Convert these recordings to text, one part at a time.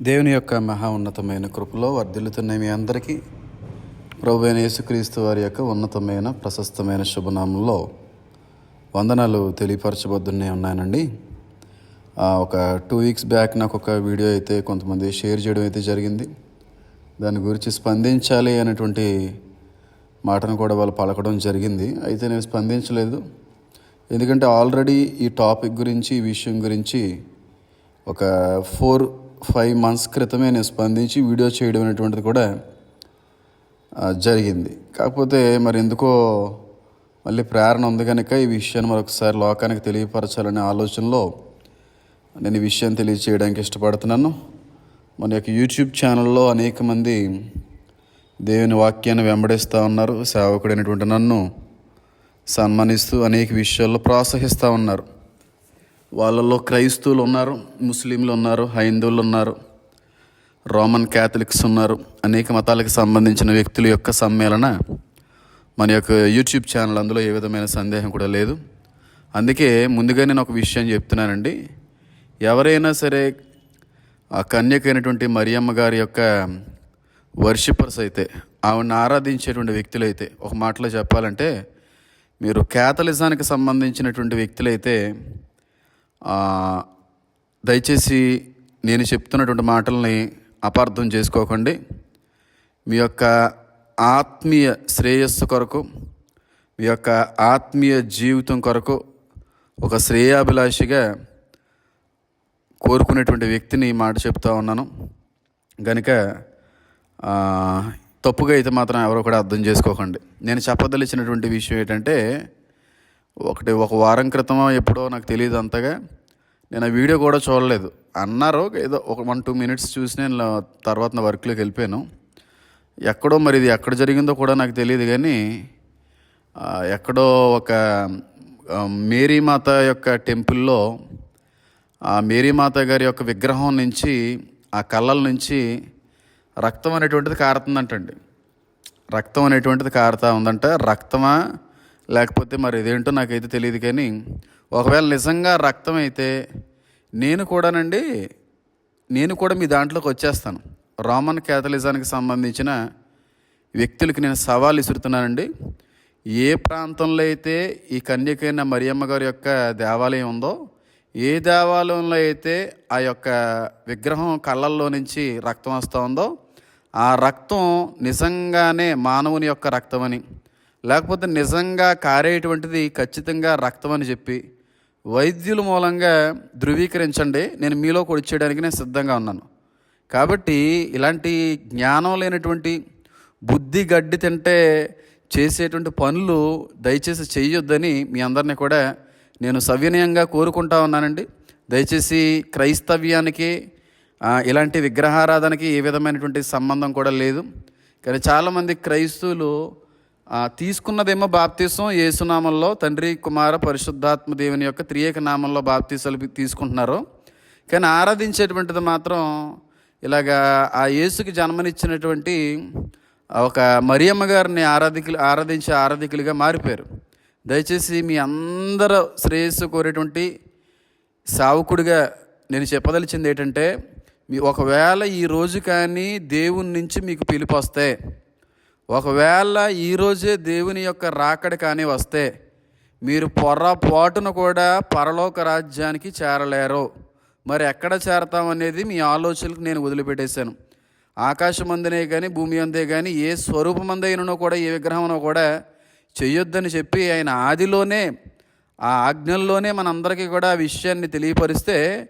దేవుని యొక్క మహా ఉన్నతమైన కృపలో వర్ధిల్లుతున్న మీ అందరికీ ప్రభు అయిన యేసుక్రీస్తు వారి యొక్క ఉన్నతమైన ప్రశస్తమైన శుభనామంలో వందనాలు తెలియపరచబద్దునే ఉన్నానండి ఒక టూ వీక్స్ బ్యాక్ నాకు ఒక వీడియో అయితే కొంతమంది షేర్ చేయడం అయితే జరిగింది. దాని గురించి స్పందించాలి అనేటువంటి మాటను కూడా వాళ్ళు పలకడం జరిగింది. అయితే నేను స్పందించలేదు. ఎందుకంటే ఆల్రెడీ ఈ టాపిక్ గురించి ఈ విషయం గురించి ఒక ఫోర్ ఫైవ్ మంత్స్ క్రితమే నేను స్పందించి వీడియో చేయడం అనేటువంటిది కూడా జరిగింది. కాకపోతే మరి ఎందుకో మళ్ళీ ప్రేరణ ఉంది కనుక ఈ విషయాన్ని మరొకసారి లోకానికి తెలియపరచాలనే ఆలోచనలో నేను ఈ విషయం తెలియచేయడానికి ఇష్టపడుతున్నాను. మన యొక్క యూట్యూబ్ ఛానల్లో అనేక మంది దేవుని వాక్యాన్ని వెంబడిస్తూ ఉన్నారు సేవకుడైనటువంటి నన్ను సన్మానిస్తూ అనేక విషయాల్లో ప్రోత్సహిస్తూ ఉన్నారు. వాళ్ళల్లో క్రైస్తవులు ఉన్నారు ముస్లింలు ఉన్నారు హైందువులు ఉన్నారు రోమన్ క్యాథలిక్స్ ఉన్నారు అనేక మతాలకు సంబంధించిన వ్యక్తుల యొక్క సమ్మేళన మన యొక్క యూట్యూబ్ ఛానల్ అందులో ఏ విధమైన సందేహం కూడా లేదు. అందుకే ముందుగా నేను ఒక విషయం చెప్తున్నానండి. ఎవరైనా సరే ఆ కన్యకైనటువంటి మరియమ్మ గారి యొక్క వర్షిపర్స్ అయితే ఆవిడని ఆరాధించేటువంటి వ్యక్తులైతే ఒక మాటలో చెప్పాలంటే మీరు క్యాథలిజానికి సంబంధించినటువంటి వ్యక్తులైతే దయచేసి నేను చెప్తున్నటువంటి మాటల్ని అపార్థం చేసుకోకండి. మీ యొక్క ఆత్మీయ శ్రేయస్సు కొరకు మీ యొక్క ఆత్మీయ జీవితం కొరకు ఒక శ్రేయాభిలాషిగా కోరుకునేటువంటి వ్యక్తిని మాట చెప్తా ఉన్నాను. కనుక తప్పుగా అయితే మాత్రం ఎవరో కూడా అర్థం చేసుకోకండి. నేను చెప్పదలిచినటువంటి విషయం ఏంటంటే ఒకటి ఒక వారం క్రితం ఎప్పుడో నాకు తెలియదు అంతగా. నేను ఆ వీడియో కూడా చూడలేదు. అన్నారు ఏదో ఒక వన్ టూ మినిట్స్ చూసి నేను తర్వాత నా వర్క్లోకి వెళ్ళిపోయాను. ఎక్కడో మరి ఇది ఎక్కడ జరిగిందో కూడా నాకు తెలియదు కానీ ఎక్కడో ఒక మేరీమాత యొక్క టెంపుల్లో ఆ మేరీమాత గారి యొక్క విగ్రహం నుంచి ఆ కళ్ళల నుంచి రక్తం అనేటువంటిది కారుతుందంటండి. రక్తం అనేటువంటిది కారుతా ఉందంట. రక్తమా లేకపోతే మరి ఇదేంటో నాకైతే తెలియదు కానీ ఒకవేళ నిజంగా రక్తం అయితే నేను కూడానండి నేను కూడా మీ దాంట్లోకి వచ్చేస్తాను. రోమన్ క్యాథలిజానికి సంబంధించిన వ్యక్తులకి నేను సవాల్ ఇసురుతున్నానండి ఏ ప్రాంతంలో అయితే ఈ కన్యకైన మరియమ్మ గారి యొక్క దేవాలయం ఉందో ఏ దేవాలయంలో అయితే ఆ యొక్క విగ్రహం కళ్ళల్లో నుంచి రక్తం వస్తూ ఉందో ఆ రక్తం నిజంగానే మానవుని యొక్క రక్తమని లేకపోతే నిజంగా కారేటువంటిది ఖచ్చితంగా రక్తం అని చెప్పి వైద్యుల మూలంగా ధృవీకరించండి నేను మీలో కూడా ఇచ్చేయడానికి నేను సిద్ధంగా ఉన్నాను. కాబట్టి ఇలాంటి జ్ఞానం లేనటువంటి బుద్ధి గడ్డి తింటే చేసేటువంటి పనులు దయచేసి చేయొద్దని మీ అందరినీ కూడా నేను సవినయంగా కోరుకుంటా ఉన్నానండి. దయచేసి క్రైస్తవ్యానికి ఇలాంటి విగ్రహారాధనకి ఏ విధమైనటువంటి సంబంధం కూడా లేదు. కానీ చాలామంది క్రైస్తవులు తీసుకున్నదేమో బాప్తీసం యేసునామంలో తండ్రి కుమార పరిశుద్ధాత్మ దేవుని యొక్క త్రియేక నామంలో బాప్తీసాలు తీసుకుంటున్నారు. కానీ ఆరాధించేటువంటిది మాత్రం ఇలాగా ఆ యేసుకి జన్మనిచ్చినటువంటి ఒక మరియమ్మ గారిని ఆరాధికులు ఆరాధించే ఆరాధికులుగా మారిపోయారు. దయచేసి మీ అందరూ శ్రేయస్సు కోరేటువంటి సావుకుడిగా నేను చెప్పదలిచింది ఏంటంటే మీ ఒకవేళ ఈ రోజు కానీ దేవుని నుంచి మీకు పిలుపు వస్తే ఒకవేళ ఈరోజే దేవుని యొక్క రాకడి కానీ వస్తే మీరు పొర్రపాటును కూడా పరలోక రాజ్యానికి చేరలేరు. మరి ఎక్కడ చేరతామనేది మీ ఆలోచనలకు నేను వదిలిపెట్టేశాను. ఆకాశం కానీ భూమి అందే కానీ ఏ స్వరూపమందైనను కూడా ఏ విగ్రహంలో కూడా చెయ్యొద్దని చెప్పి ఆయన ఆదిలోనే ఆ ఆజ్ఞల్లోనే మనందరికీ కూడా ఆ విషయాన్ని తెలియపరిస్తే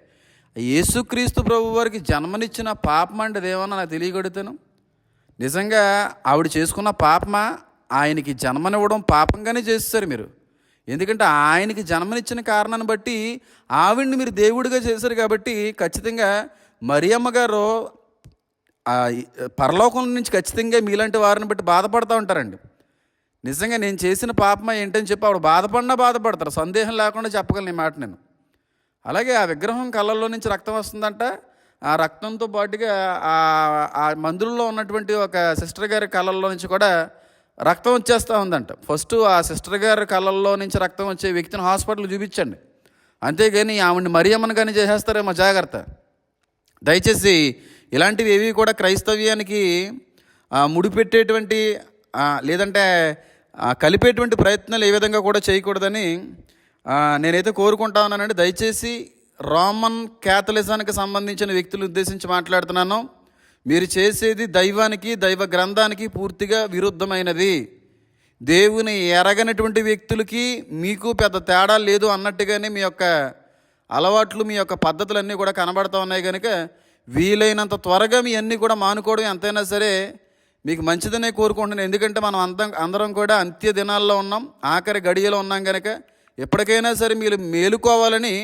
యేసుక్రీస్తు ప్రభు వారికి జన్మనిచ్చిన పాపం అంటే అదేమన్నా నాకు తెలియగడుతాను నిజంగా ఆవిడ చేసుకున్న పాపమా ఆయనకి జన్మనివ్వడం పాపంగానే చేస్తారు మీరు. ఎందుకంటే ఆయనకి జన్మనిచ్చిన కారణాన్ని బట్టి ఆవిడ్ని మీరు దేవుడిగా చేశారు కాబట్టి ఖచ్చితంగా మరియమ్మ గారు ఆ పరలోకం నుంచి ఖచ్చితంగా మీలాంటి వారిని బట్టి బాధపడుతూ ఉంటారండి. నిజంగా నేను చేసిన పాపమా ఏంటని చెప్పి ఆవిడ బాధపడినా బాధపడతారు. సందేహం లేకుండా చెప్పగలను ఈ మాట నేను. అలాగే ఆ విగ్రహం కళ్ళల్లో నుంచి రక్తం వస్తుందంట. ఆ రక్తంతో పాటుగా ఆ ఆ ఉన్నటువంటి ఒక సిస్టర్ గారి కళ్ళల్లో నుంచి కూడా రక్తం వచ్చేస్తూ ఉందంట. ఫస్ట్ ఆ సిస్టర్ గారి కళ్ళల్లో నుంచి రక్తం వచ్చే వ్యక్తిని హాస్పిటల్ చూపించండి. అంతేగాని ఆవిడ్ని మరియమ్మను కానీ చేసేస్తారేమో జాగ్రత్త. దయచేసి ఇలాంటివి ఏవి కూడా క్రైస్తవ్యానికి ముడిపెట్టేటువంటి లేదంటే కలిపేటువంటి ప్రయత్నాలు ఏ విధంగా కూడా చేయకూడదని నేనైతే కోరుకుంటా ఉన్నానండి. దయచేసి రోమన్ క్యాథలిజానికి సంబంధించిన వ్యక్తులు ఉద్దేశించి మాట్లాడుతున్నాను. మీరు చేసేది దైవానికి దైవ గ్రంథానికి పూర్తిగా విరుద్ధమైనది. దేవుని ఎరగనటువంటి వ్యక్తులకి మీకు పెద్ద తేడా లేదు అన్నట్టుగానే మీ యొక్క అలవాట్లు మీ యొక్క పద్ధతులన్నీ కూడా కనబడుతూ ఉన్నాయి కనుక వీలైనంత త్వరగా మీ అన్నీ కూడా మానుకోవడం ఎంతైనా సరే మీకు మంచిదనే కోరుకుంటున్నాను. ఎందుకంటే మనం అంత అందరం కూడా అంత్య దినాల్లో ఉన్నాం ఆఖరి గడియలో ఉన్నాం కనుక ఎప్పటికైనా సరే మీరు మేలుకోవాలని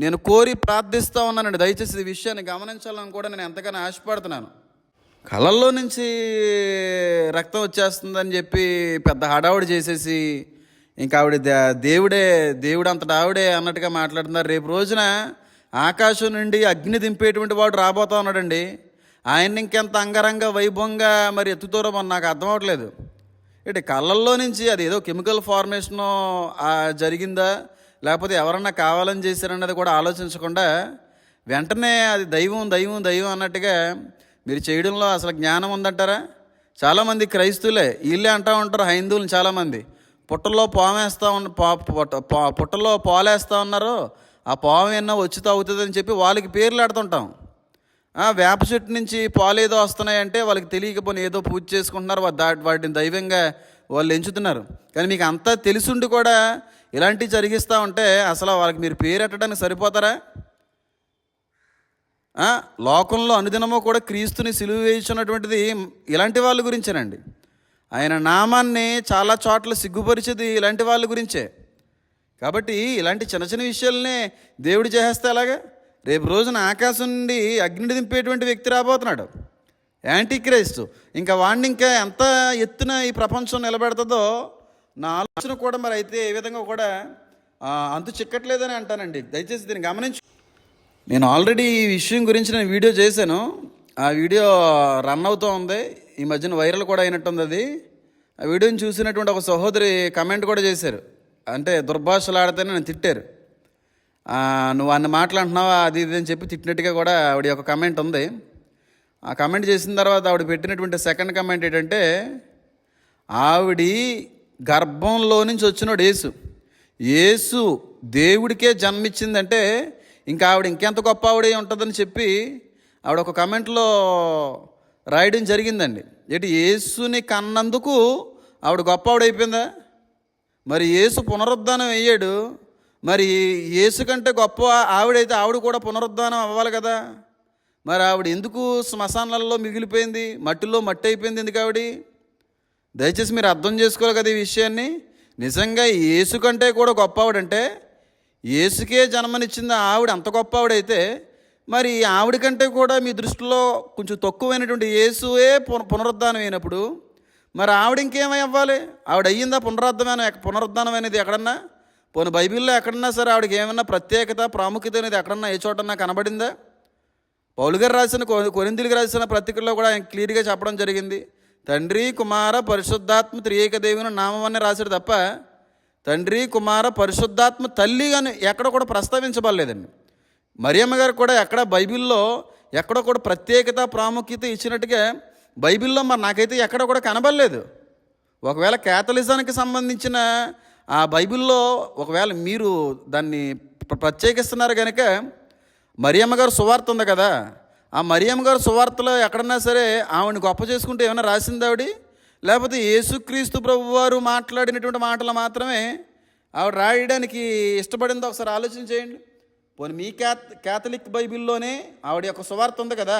నేను కోరి ప్రార్థిస్తూ ఉన్నానండి. దయచేసి ఈ విషయాన్ని గమనించాలని కూడా నేను ఎంతగానో ఆశపడుతున్నాను. కళ్ళల్లో నుంచి రక్తం వచ్చేస్తుందని చెప్పి పెద్ద హడావుడి చేసేసి ఇంకా ఆవిడ దే- దేవుడే దేవుడు అంతటా ఆవిడే అన్నట్టుగా మాట్లాడుతున్నారు. రేపు రోజున ఆకాశం నుండి అగ్ని దింపేటువంటి వాడు రాబోతా ఉన్నాడండి. ఆయన్ని ఇంకెంత అంగరంగ వైభవంగా మరి ఎత్తుతూరో మరి నాకు అర్థం అవ్వట్లేదు ఇటు కళ్ళల్లో నుంచి అది ఏదో కెమికల్ ఫార్మేషన్ జరిగిందా? లేకపోతే ఎవరన్నా కావాలని చేశారన్నది కూడా ఆలోచించకుండా వెంటనే అది దైవం దైవం దైవం అన్నట్టుగా మీరు చేయడంలో అసలు జ్ఞానం ఉందంటారా? చాలామంది క్రైస్తువులే వీళ్ళే అంటూ ఉంటారు హైందువులు చాలామంది. పుట్టల్లో పామేస్తూ ఉన్న పా- పుట్టల్లో పాలేస్తూ ఉన్నారు ఆ పాము ఎన్నో వచ్చి తాగుతుందని చెప్పి వాళ్ళకి పేర్లు ఆడుతుంటాం. వేప చెట్టు నుంచి పాలు ఏదో వస్తున్నాయంటే వాళ్ళకి తెలియకపోయినా ఏదో పూజ చేసుకుంటున్నారు వా- వాటిని దైవంగా వాళ్ళు ఎంచుతున్నారు. కానీ మీకు అంతా తెలిసుండి కూడా ఇలాంటివి జరిగిస్తూ ఉంటే అసలు వాళ్ళకి మీరు పేరెట్టడానికి సరిపోతారా? లోకంలో అనుదినము కూడా క్రీస్తుని సిలువ వేయించున్నటువంటిది ఇలాంటి వాళ్ళ గురించేనండి. ఆయన నామాన్ని చాలా చోట్ల సిగ్గుపరిచేది ఇలాంటి వాళ్ళ గురించే. కాబట్టి ఇలాంటి చిన్న చిన్న విషయాలనే దేవుడు చేసేస్తే అలాగా రేపు రోజున ఆకాశం నుండి అగ్ని దింపేటువంటి వ్యక్తి రాబోతున్నాడు. యాంటీ క్రైస్తు ఇంకా వాడిని ఇంకా ఎంత ఎత్తున ఈ ప్రపంచం నిలబెడుతుందో నా ఆలోచన కూడా మరి అయితే ఏ విధంగా కూడా అంతు చిక్కట్లేదని అంటానండి. దయచేసి దీన్ని గమనించు నేను ఆల్రెడీ ఈ విషయం గురించి నేను వీడియో చేశాను. ఆ వీడియో రన్ అవుతూ ఉంది. ఈ మధ్యన వైరల్ కూడా అయినట్టుంది అది. ఆ వీడియోని చూసినటువంటి ఒక సహోదరి కమెంట్ కూడా చేశారు. అంటే దుర్భాషలు నన్ను తిట్టారు. నువ్వు అన్ని మాట్లాడుతున్నావా అది ఇది అని చెప్పి తిట్టినట్టుగా కూడా ఆవిడ ఒక కమెంట్ ఉంది. ఆ కమెంట్ చేసిన తర్వాత ఆవిడ పెట్టినటువంటి సెకండ్ కమెంట్ ఏంటంటే ఆవిడి గర్భంలో నుంచి వచ్చినాడు యేసు. యేసు దేవుడికే జన్మిచ్చిందంటే ఇంకా ఆవిడ ఇంకెంత గొప్ప ఆవిడే ఉంటుందని చెప్పి ఆవిడ ఒక కమెంట్లో రాయడం జరిగిందండి. ఏంటి యేసుని కన్నందుకు ఆవిడ గొప్ప ఆవిడ అయిపోయిందా? మరి యేసు పునరుద్ధానం అయ్యాడు. మరి యేసు కంటే గొప్ప ఆవిడైతే ఆవిడ కూడా పునరుద్ధానం అవ్వాలి కదా. మరి ఆవిడ ఎందుకు శ్మశానాలలో మిగిలిపోయింది? మట్టిలో మట్టి అయిపోయింది ఎందుకు ఆవిడ? దయచేసి మీరు అర్థం చేసుకోవాలి కదా ఈ విషయాన్ని. నిజంగా యేసు కంటే కూడా గొప్ప ఆవిడంటే యేసుకే జన్మనిచ్చింది ఆవిడ అంత గొప్ప ఆవిడైతే మరి ఆవిడ కంటే కూడా మీ దృష్టిలో కొంచెం తక్కువైనటువంటి యేసువే పున పునరుద్ధానం అయినప్పుడు మరి ఆవిడ ఇంకేమై అవ్వాలి? ఆవిడ అయ్యిందా పునరుద్ధమైన? పునరుద్ధానం అనేది ఎక్కడన్నా? పోనీ బైబిల్లో ఎక్కడన్నా సరే ఆవిడకి ఏమన్నా ప్రత్యేకత ప్రాముఖ్యత అనేది ఎక్కడన్నా ఏ చోటన్నా కనబడిందా? పౌలు గారు రాసిన కొ- రాసిన పత్రికల్లో కూడా ఆయన క్లియర్గా చెప్పడం జరిగింది. తండ్రి కుమార పరిశుద్ధాత్మ త్రియేక దేవుని నామం రాశాడు తప్ప తండ్రి కుమార పరిశుద్ధాత్మ తల్లి అని ఎక్కడ కూడా ప్రస్తావించబడలేదండి. మరియమ్మ గారు కూడా ఎక్కడ బైబిల్లో ఎక్కడ కూడా ప్రత్యేకత ప్రాముఖ్యత ఇచ్చినట్టుగా బైబిల్లో మరి నాకైతే ఎక్కడ కూడా కనబడలేదు. ఒకవేళ క్యాథలిజానికి సంబంధించిన ఆ బైబిల్లో ఒకవేళ మీరు దాన్ని ప్రత్యేకిస్తున్నారు కనుక మరియమ్మ గారు సువార్త ఉంది కదా ఆ మరియమ్మ గారు సువార్తలో ఎక్కడన్నా సరే ఆవిడని గొప్ప చేసుకుంటే ఏమైనా రాసింది ఆవిడ? లేకపోతే యేసుక్రీస్తు ప్రభు వారు మాట్లాడినటువంటి మాటలు మాత్రమే ఆవిడ రాయడానికి ఇష్టపడిందో ఒకసారి ఆలోచన చేయండి. పోనీ మీ క్యాత్ క్యాథలిక్ బైబిల్లోనే ఆవిడ యొక్క సువార్త ఉంది కదా.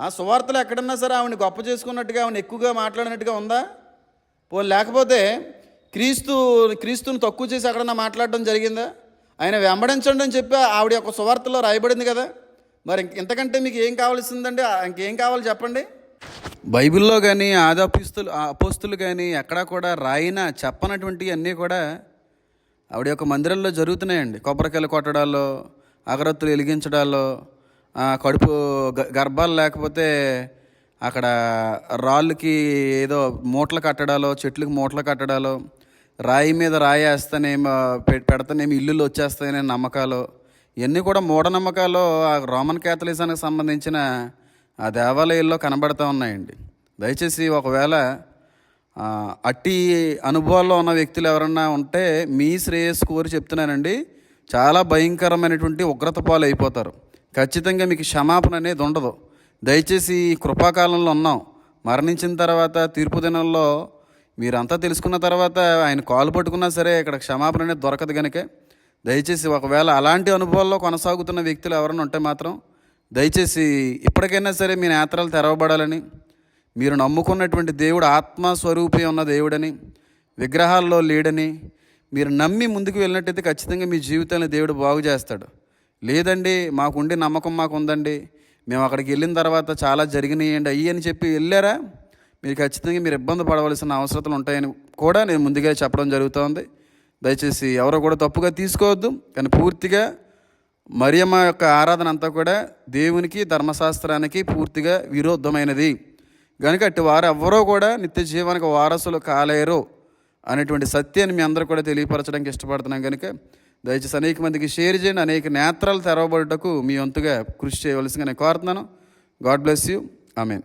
ఆ సువార్తలు ఎక్కడన్నా సరే ఆవిడని గొప్ప చేసుకున్నట్టుగా ఆవిడ ఎక్కువగా మాట్లాడినట్టుగా ఉందా? పో లేకపోతే క్రీస్తు క్రీస్తుని తక్కువ చేసి ఎక్కడన్నా మాట్లాడడం జరిగిందా? ఆయన వెంబడించండి అని చెప్పి ఆవిడ యొక్క సువార్తలో రాయబడింది కదా. మరి ఇంతకంటే మీకు ఏం కావాల్సిందండి? ఇంకేం కావాలి చెప్పండి? బైబిల్లో కానీ ఆదాపిస్తులు అపోస్తులు కానీ ఎక్కడా కూడా రాయిన చెప్పనటువంటివి అన్నీ కూడా ఆవిడ యొక్క మందిరంలో జరుగుతున్నాయండి. కొబ్బరికాయలు కొట్టడాల్లో అగరత్తులు వెలిగించడాల్లో కడుపు గ- గర్భాలు లేకపోతే అక్కడ రాళ్ళకి ఏదో మూటలు కట్టడాలో చెట్లకు మూటలు కట్టడాలో రాయి మీద రాయి వేస్తానేమో పె- పెడతానేమో ఇల్లులు వచ్చేస్తాయనే నమ్మకాలు ఇవన్నీ కూడా మూఢనమ్మకాలు ఆ రోమన్ క్యాథలిజానికి సంబంధించిన ఆ దేవాలయాల్లో కనబడతా ఉన్నాయండి. దయచేసి ఒకవేళ అట్టి అనుభవాల్లో ఉన్న వ్యక్తులు ఎవరన్నా ఉంటే మీ శ్రేయస్సు కోరి చెప్తున్నానండి. చాలా భయంకరమైనటువంటి ఉగ్రత పాలు అయిపోతారు ఖచ్చితంగా మీకు క్షమాపణ అనేది ఉండదు. దయచేసి ఈ కృపాకాలంలో ఉన్నాం. మరణించిన తర్వాత తీర్పు దినంలో మీరంతా తెలుసుకున్న తర్వాత ఆయన కాలు పట్టుకున్నా సరే ఇక్కడ క్షమాపణ అనేది దొరకదు కనుక దయచేసి ఒకవేళ అలాంటి అనుభవాల్లో కొనసాగుతున్న వ్యక్తులు ఎవరైనా ఉంటే మాత్రం దయచేసి ఇప్పటికైనా సరే మీ నేత్రాలు తెరవబడాలని మీరు నమ్ముకున్నటువంటి దేవుడు ఆత్మస్వరూపి ఉన్న దేవుడని విగ్రహాల్లో లేడని మీరు నమ్మి ముందుకు వెళ్ళినట్టయితే ఖచ్చితంగా మీ జీవితాన్ని దేవుడు బాగు చేస్తాడు. లేదండి మాకుండి నమ్మకం మాకు ఉందండి మేము అక్కడికి వెళ్ళిన తర్వాత చాలా జరిగినాయండి అయ్యి అని చెప్పి వెళ్ళారా? మీరు ఖచ్చితంగా మీరు ఇబ్బంది పడవలసిన అవసరాలు ఉంటాయని కూడా నేను ముందుగా చెప్పడం జరుగుతోంది. దయచేసి ఎవరో కూడా తప్పుగా తీసుకోవద్దు కానీ పూర్తిగా మరియమ్మ యొక్క ఆరాధన అంతా కూడా దేవునికి ధర్మశాస్త్రానికి పూర్తిగా విరుద్ధమైనది. కనుక అట్టి వారు ఎవ్వరూ కూడా నిత్య జీవానికి వారసులు కాలేరు అనేటువంటి సత్యాన్ని మీ అందరూ కూడా తెలియపరచడానికి ఇష్టపడుతున్నాం కనుక దయచేసి అనేక మందికి షేర్ చేయండి అనేక నేత్రాలు తెరవబడుటకు మీ వంతుగా కృషి చేయవలసిందిగా నేను కోరుతున్నాను. God bless you. ఆమెన్.